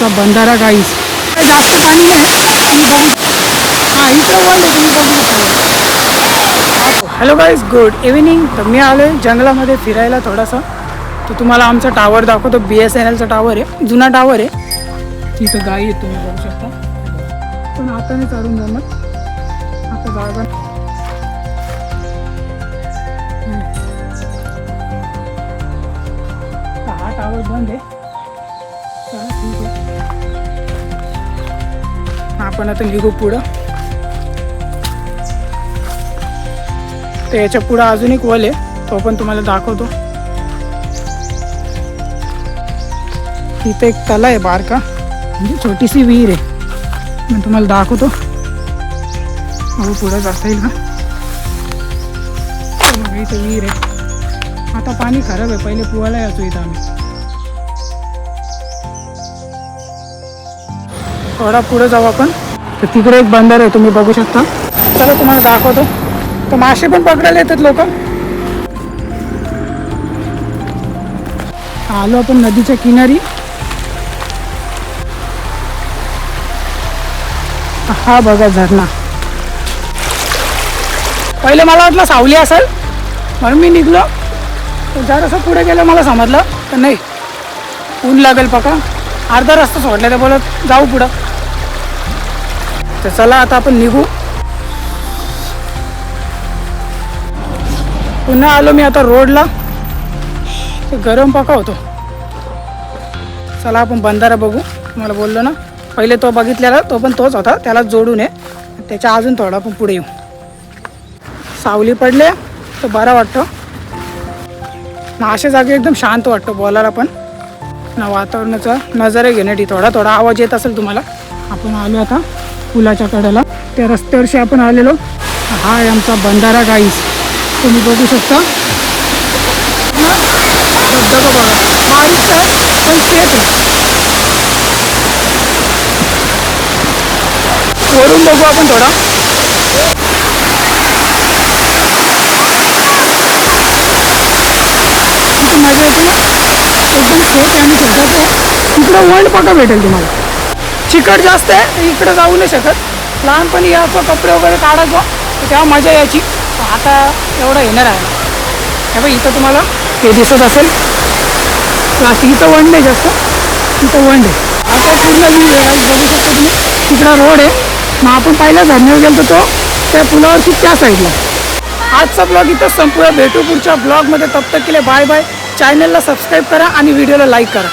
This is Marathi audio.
आमचा बंधारा गाईस जास्त पाणी आहे तुम्ही बघू हां इकडं वन आहे तुम्ही बघू शकता हॅलो गाईज गुड इव्हिनिंग तर मी आलो आहे जंगलामध्ये फिरायला थोडासा. तर तुम्हाला आमचा टावर दाखवतो. बी एस एन एलचा टावर आहे. जुना टावर आहे. तिथं गाई आहे तुम्ही बघू शकता. पण आता नाही चालून जमत. आता जागा हा टावर बंद आहे. आपण आता निघू पुढं. तर याच्या पुढं अजून एक वल आहे. तो पण तुम्हाला दाखवतो. तिथे एक तला आहे बारका. म्हणजे छोटीशी विहीर आहे. मी तुम्हाला दाखवतो. अहो पुढं जाता येईल का? इथं विहीर आहे. आता पाणी खराब आहे. पहिले पोहायला यायचो इथं आम्ही. थोडा पुढे जाऊ आपण. तर तिकडे एक बंदर आहे तुम्ही बघू शकता. चला तुम्हाला दाखवतो. तर मासे पण पकडायला येतात लोक. आलो आपण नदीच्या किनारी. हा बघा झरणा पहिले मला वाटलं सावली असेल म्हणून मी निघलो. जर जरासं पुढे गेलं मला समजलं. तर नाही. ऊन लागेल पका अर्धा रस्ता सोडला तर बोलत जाऊ पुढं. तर चला आता आपण निघू. पुन्हा आलो मी आता रोडला. गरम पका होतो. चला आपण बंधारा बघू. मला बोललो ना पहिले तो बघितलेला तो पण तोच होता. त्याला जोडून आहे त्याच्या अजून थोडा आपण पुढे येऊ. सावली पडले तर बरा वाटतो. ना अशा जागी एकदम शांत वाटतो बोलायला पण. ना वातावरणाचा नजारा घेण्यासाठी थोडा थोडा आवाज येत असेल तुम्हाला. आपण आलो आता. पुलाच्या कडेला. त्या रस्त्यावरशी आपण आलेलो. हा आहे आमचा बंधारा गाईस तुम्ही बघू शकता. धबधबा बघा बारीक आहे पण सेफ आहे वरून बघू आपण थोडा. मजा येते ना एकदम सेफ आहे आणि छोटाच आहे तिकडं वर्ल्ड पका भेटेल तुम्हाला. चिकट जास्त आहे इकडं जाऊ नाही शकत. लहानपणी यायचो कपडे वगैरे काढायचो तेव्हा मजा यायची. आता एवढं येणार आहे. हे बघ इथं तुम्हाला ते दिसत असेल. प्लास्टिक इथं वंड आहे जास्त. इथं वंड आहे. आता पूर्ण व्ह्यू आहे. बघू शकता तुम्ही तिकडं रोड आहे. मग आपण पहिल्या धरण्यावर गेलो तो त्या पुलावरची त्या साईडला आजचा ब्लॉग इथं संपूर्ण भेटू पुढच्या ब्लॉगमध्ये तब केले बाय बाय चॅनलला सबस्क्राईब करा आणि व्हिडिओला लाईक करा.